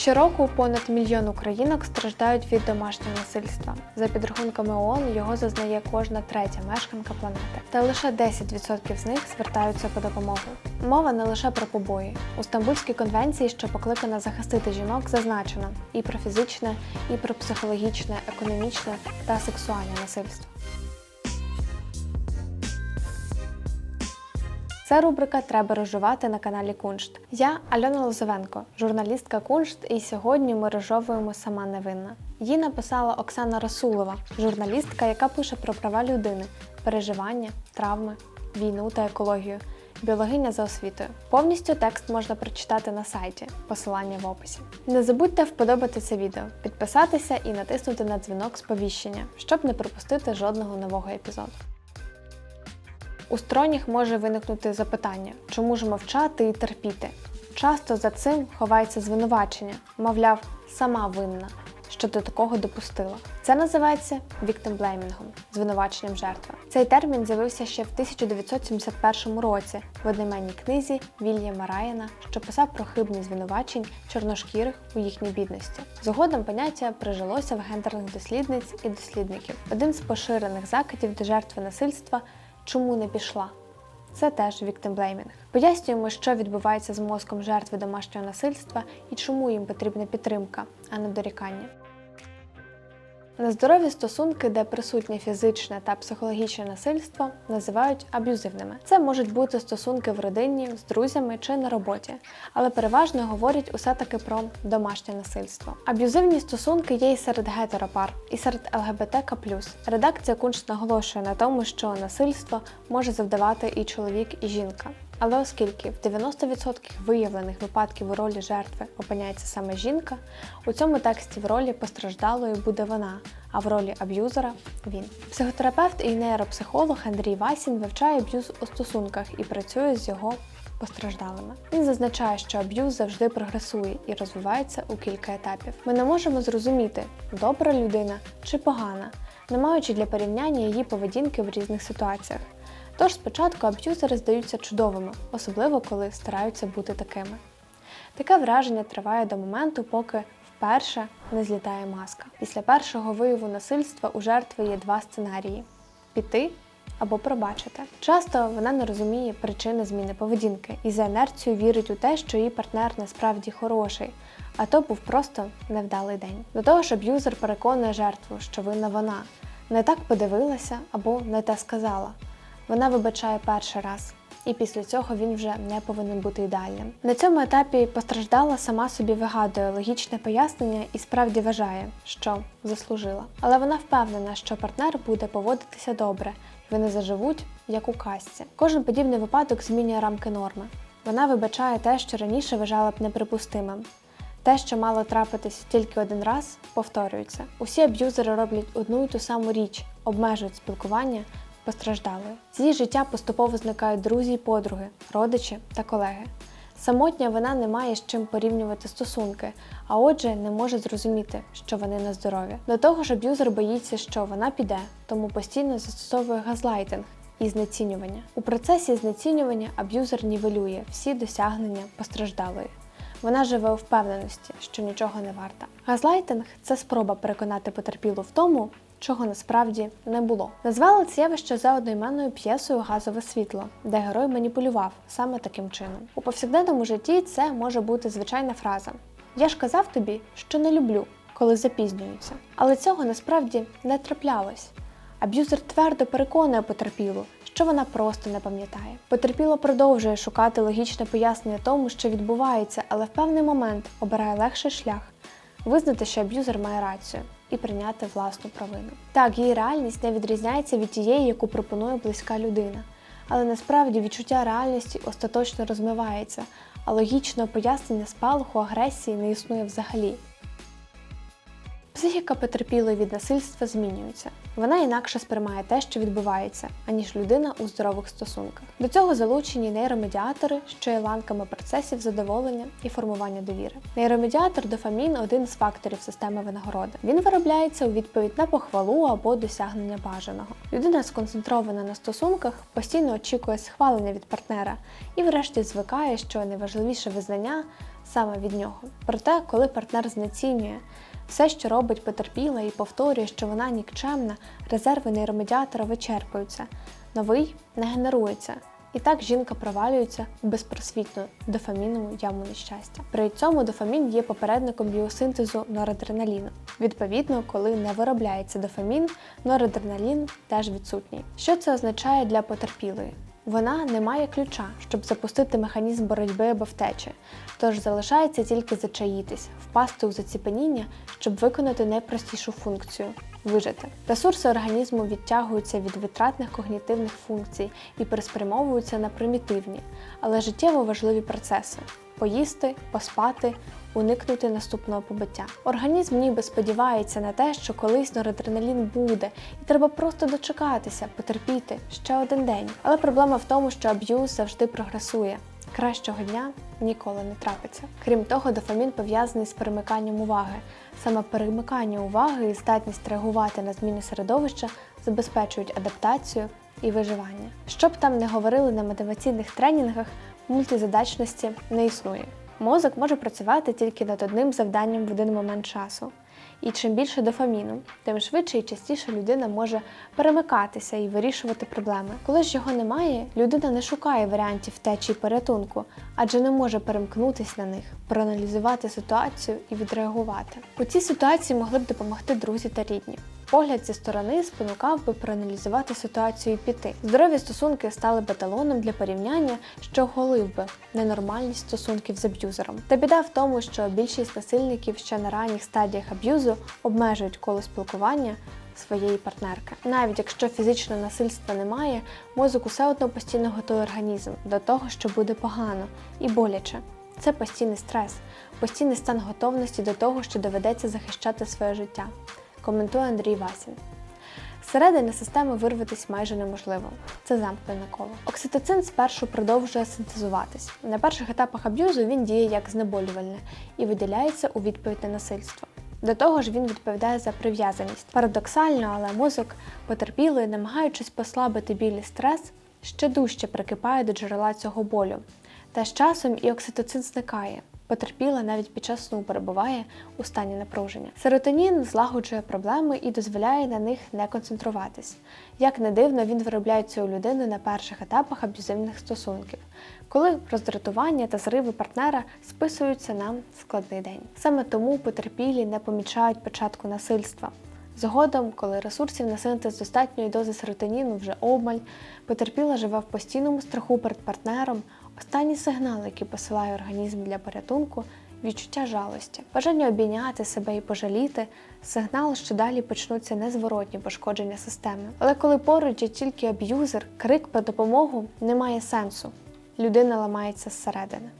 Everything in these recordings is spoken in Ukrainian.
Щороку понад мільйон українок страждають від домашнього насильства. За підрахунками ООН, його зазнає кожна третя мешканка планети. Та лише 10% з них звертаються по допомогу. Мова не лише про побої. У Стамбульській конвенції, що покликана захистити жінок, зазначено і про фізичне, і про психологічне, економічне та сексуальне насильство. Це рубрика Треба розжувати на каналі Куншт. Я Альона Лозовенко, журналістка Куншт, і сьогодні ми розжовуємо сама невинна. Її написала Оксана Расулова, журналістка, яка пише про права людини, переживання, травми, війну та екологію. Біологиня за освітою. Повністю текст можна прочитати на сайті, посилання в описі. Не забудьте вподобати це відео, підписатися і натиснути на дзвінок сповіщення, щоб не пропустити жодного нового епізоду. У сторонніх може виникнути запитання, чому ж мовчати і терпіти. Часто за цим ховається звинувачення, мовляв, сама винна, що до такого допустила. Це називається віктимблеймінгом, звинуваченням жертви. Цей термін з'явився ще в 1971 році в одноіменній книзі Вільяма Райана, що писав про хибні звинувачень чорношкірих у їхній бідності. Згодом поняття прижилося в гендерних дослідниць і дослідників. Один з поширених закидів до жертви насильства чому не пішла. Це теж віктимблеймінг. Пояснюємо, що відбувається з мозком жертви домашнього насильства і чому їм потрібна підтримка, а не дорікання. Нездорові стосунки, де присутнє фізичне та психологічне насильство, називають аб'юзивними. Це можуть бути стосунки в родині, з друзями чи на роботі, але переважно говорять усе таки про домашнє насильство. Аб'юзивні стосунки є і серед гетеропар, і серед ЛГБТК. Редакція Куншт наголошує на тому, що насильство може завдавати і чоловік, і жінка. Але оскільки в 90% виявлених випадків у ролі жертви опиняється саме жінка, у цьому тексті в ролі постраждалої буде вона, а в ролі аб'юзера він. Психотерапевт і нейропсихолог Андрій Васін вивчає аб'юз у стосунках і працює з його постраждалими. Він зазначає, що аб'юз завжди прогресує і розвивається у кілька етапів. Ми не можемо зрозуміти, добра людина чи погана, не маючи для порівняння її поведінки в різних ситуаціях. Тож спочатку аб'юзери здаються чудовими, особливо коли стараються бути такими. Таке враження триває до моменту, поки вперше не злітає маска. Після першого вияву насильства у жертви є два сценарії: піти або пробачити. Часто вона не розуміє причини зміни поведінки і за інерцією вірить у те, що її партнер насправді хороший, а то був просто невдалий день. До того ж, аб'юзер переконує жертву, що винна вона, не так подивилася або не те сказала. Вона вибачає перший раз, і після цього він вже не повинен бути ідеальним. На цьому етапі постраждала сама собі вигадує логічне пояснення і справді вважає, що заслужила. Але вона впевнена, що партнер буде поводитися добре, і вони заживуть як у казці. Кожен подібний випадок змінює рамки норми. Вона вибачає те, що раніше вважала б неприпустимим. Те, що мало трапитись тільки один раз, повторюється. Усі аб'юзери роблять одну й ту саму річ, обмежують спілкування постраждалої. З її життя поступово зникають друзі й подруги, родичі та колеги. Самотня вона не має з чим порівнювати стосунки, а отже, не може зрозуміти, що вони нездорові. До того ж, аб'юзер боїться, що вона піде, тому постійно застосовує газлайтинг і знецінювання. У процесі знецінювання аб'юзер нівелює всі досягнення постраждалої. Вона живе у впевненості, що нічого не варта. Газлайтинг це спроба переконати потерпілу в тому, чого насправді не було. Назвали це явище за одноіменною п'єсою Газове світло, де герой маніпулював саме таким чином. У повсякденному житті це може бути звичайна фраза: Я ж казав тобі, що не люблю, коли запізнюються. Але цього насправді не траплялось. Аб'юзер твердо переконує потерпілу, що вона просто не пам'ятає. Потерпіло продовжує шукати логічне пояснення тому, що відбувається, але в певний момент обирає легший шлях визнати, що аб'юзер має рацію і прийняти власну провину. Так, її реальність не відрізняється від тієї, яку пропонує близька людина. Але насправді відчуття реальності остаточно розмивається, а логічного пояснення спалаху агресії не існує взагалі. Психіка потерпілої від насильства змінюється. Вона інакше сприймає те, що відбувається, аніж людина у здорових стосунках. До цього залучені нейромедіатори, що є ланками процесів задоволення і формування довіри. Нейромедіатор дофамін один з факторів системи винагороди. Він виробляється у відповідь на похвалу або досягнення бажаного. Людина сконцентрована на стосунках, постійно очікує схвалення від партнера і, врешті, звикає, що найважливіше визнання саме від нього. Проте, коли партнер знецінює все, що робить потерпіла, і повторює, що вона нікчемна, резерви нейромедіатора вичерпуються, новий не генерується. І так жінка провалюється в безпросвітну дофамінову яму нещастя. При цьому дофамін є попередником біосинтезу норадреналіну. Відповідно, коли не виробляється дофамін, норадреналін теж відсутній. Що це означає для потерпілої? Вона не має ключа, щоб запустити механізм боротьби або втечі, тож залишається тільки зачаїтись, впасти у заціпеніння, щоб виконати найпростішу функцію вижити. Ресурси організму відтягуються від витратних когнітивних функцій і переспрямовуються на примітивні, але життєво важливі процеси поїсти, поспати, уникнути наступного побиття. Організм ніби сподівається на те, що колись норадреналін буде, і треба просто дочекатися, потерпіти ще один день. Але проблема в тому, що аб'юз завжди прогресує. Кращого дня ніколи не трапиться. Крім того, дофамін пов'язаний з перемиканням уваги. Саме перемикання уваги і здатність реагувати на зміни середовища забезпечують адаптацію і виживання. Що б там не говорили на мотиваційних тренінгах, мультизадачності не існує. Мозок може працювати тільки над одним завданням в один момент часу. І чим більше дофаміну, тим швидше і частіше людина може перемикатися і вирішувати проблеми. Коли ж його немає, людина не шукає варіантів втечі і порятунку, адже не може перемкнутися на них, проаналізувати ситуацію і відреагувати. У цій ситуації могли б допомогти друзі та рідні. Погляд зі сторони спонукав би проаналізувати ситуацію і піти. Здорові стосунки стали б для порівняння, що оголив би ненормальність стосунків з аб'юзером. Та біда в тому, що більшість насильників ще на ранніх стадіях аб'юзу обмежують коло спілкування своєї партнерки. Навіть якщо фізичного насильства немає, мозок усе одно постійно готує організм до того, що буде погано і боляче. Це постійний стрес, постійний стан готовності до того, що доведеться захищати своє життя коментує Андрій Васін. Зсередини системи вирватися майже неможливо. Це замкнене коло. Окситоцин спершу продовжує синтезуватись. На перших етапах аб'юзу він діє як знеболювальне і виділяється у відповідь на насильство. До того ж, він відповідає за прив'язаність. Парадоксально, але мозок потерпілий, намагаючись послабити біль стрес, ще дужче прикипає до джерела цього болю. Та з часом і окситоцин зникає. Потерпіла навіть під час сну перебуває у стані напруження. Серотонін злагоджує проблеми і дозволяє на них не концентруватись. Як не дивно, він виробляється у людини на перших етапах аб'юзивних стосунків, коли роздратування та зриви партнера списуються на складний день. Саме тому потерпілі не помічають початку насильства. Згодом, коли ресурсів на синтез достатньої дози серотоніну вже обмаль, потерпіла живе в постійному страху перед партнером, останні сигнали, які посилає організм для порятунку, відчуття жалості, бажання обійняти себе і пожаліти, сигнал, що далі почнуться незворотні пошкодження системи. Але коли поруч є тільки аб'юзер, крик про допомогу не має сенсу. Людина ламається зсередини.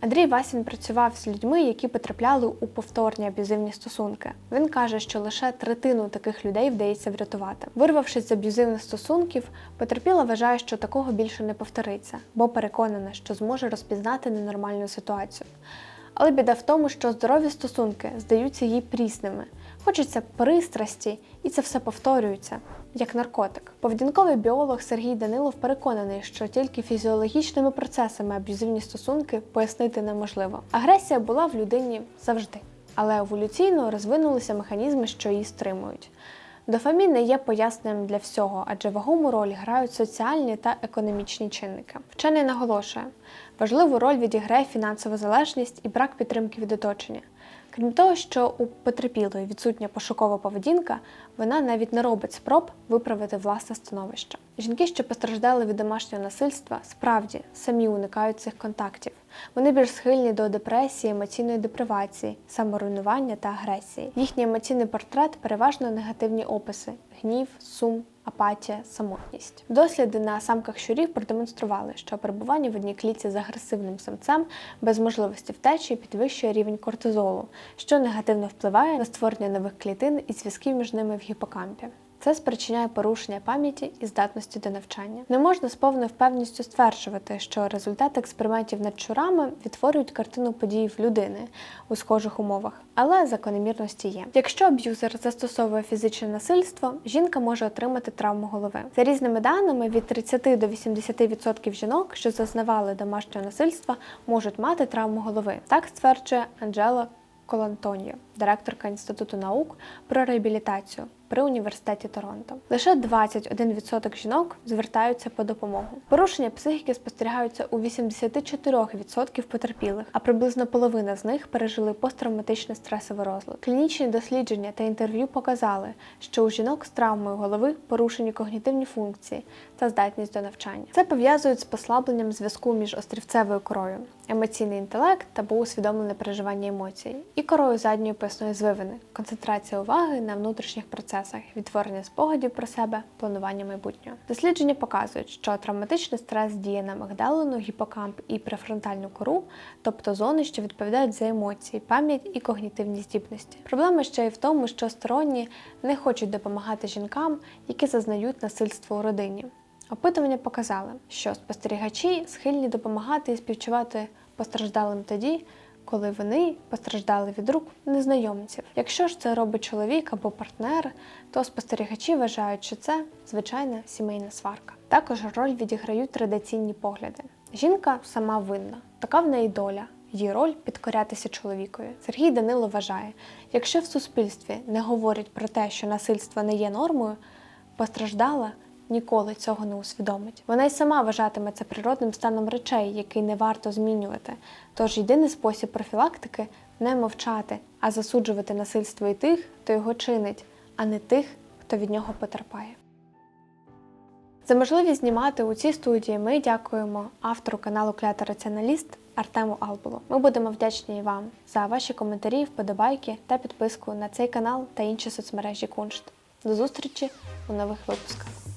Андрій Васін працював з людьми, які потрапляли у повторні аб'юзивні стосунки. Він каже, що лише третину таких людей вдається врятувати. Вирвавшись з аб'юзивних стосунків, потерпіла вважає, що такого більше не повториться, бо переконана, що зможе розпізнати ненормальну ситуацію. Але біда в тому, що здорові стосунки здаються їй прісними. Хочеться пристрасті, і це все повторюється, як наркотик. Поведінковий біолог Сергій Данилов переконаний, що тільки фізіологічними процесами аб'юзивні стосунки пояснити неможливо. Агресія була в людині завжди, але еволюційно розвинулися механізми, що її стримують. Дофамін не є поясненням для всього, адже вагому роль грають соціальні та економічні чинники. Вчений наголошує, важливу роль відіграє фінансова залежність і брак підтримки від оточення. Крім того, що у потерпілої відсутня пошукова поведінка, вона навіть не робить спроб виправити власне становище. Жінки, що постраждали від домашнього насильства, справді самі уникають цих контактів. Вони більш схильні до депресії, емоційної депривації, саморуйнування та агресії. Їхній емоційний портрет переважно негативні описи: гнів, сум. Апатія, самотність. Досліди на самках щурів продемонстрували, що перебування в одній клітці з агресивним самцем без можливості втечі підвищує рівень кортизолу, що негативно впливає на створення нових клітин і зв'язків між ними в гіпокампі. Це спричиняє порушення пам'яті і здатності до навчання. Не можна з повною впевненістю стверджувати, що результати експериментів над щурами відтворюють картину подій в людини у схожих умовах, але закономірності є. Якщо аб'юзер застосовує фізичне насильство, жінка може отримати травму голови. За різними даними, від 30 до 80% жінок, що зазнавали домашнього насильства, можуть мати травму голови. Так стверджує Анджела Колантоньо, директорка Інституту наук про реабілітацію при університеті Торонто. Лише 21% жінок звертаються по допомогу. Порушення психіки спостерігаються у 84% потерпілих, а приблизно половина з них пережили посттравматичний стресовий розлад. Клінічні дослідження та інтерв'ю показали, що у жінок з травмою голови порушені когнітивні функції та здатність до навчання. Це пов'язують з послабленням зв'язку між острівцевою корою, емоційний інтелект або усвідомлене переживання емоцій, і корою задньої поясної звивини, концентрація уваги на внутрішніх процесах, відтворення спогадів про себе, планування майбутнього. Дослідження показують, що травматичний стрес діє на мигдалину, гіпокамп і префронтальну кору, тобто зони, що відповідають за емоції, пам'ять і когнітивні здібності. Проблема ще й в тому, що сторонні не хочуть допомагати жінкам, які зазнають насильство у родині. Опитування показали, що спостерігачі схильні допомагати і співчувати постраждалим тоді, коли вони постраждали від рук незнайомців. Якщо ж це робить чоловік або партнер, то спостерігачі вважають, що це звичайна сімейна сварка. Також роль відіграють традиційні погляди. Жінка сама винна, така в неї доля. Її роль підкорятися чоловікові. Сергій Данило вважає, якщо в суспільстві не говорять про те, що насильство не є нормою, постраждала ніколи цього не усвідомить. Вона й сама вважатиме це природним станом речей, який не варто змінювати. Тож єдиний спосіб профілактики не мовчати, а засуджувати насильство і тих, хто його чинить, а не тих, хто від нього потерпає. За можливість знімати у цій студії ми дякуємо автору каналу Клята Раціоналіст Артему Албулу. Ми будемо вдячні вам за ваші коментарі, вподобайки та підписку на цей канал та інші соцмережі Куншт. До зустрічі у нових випусках.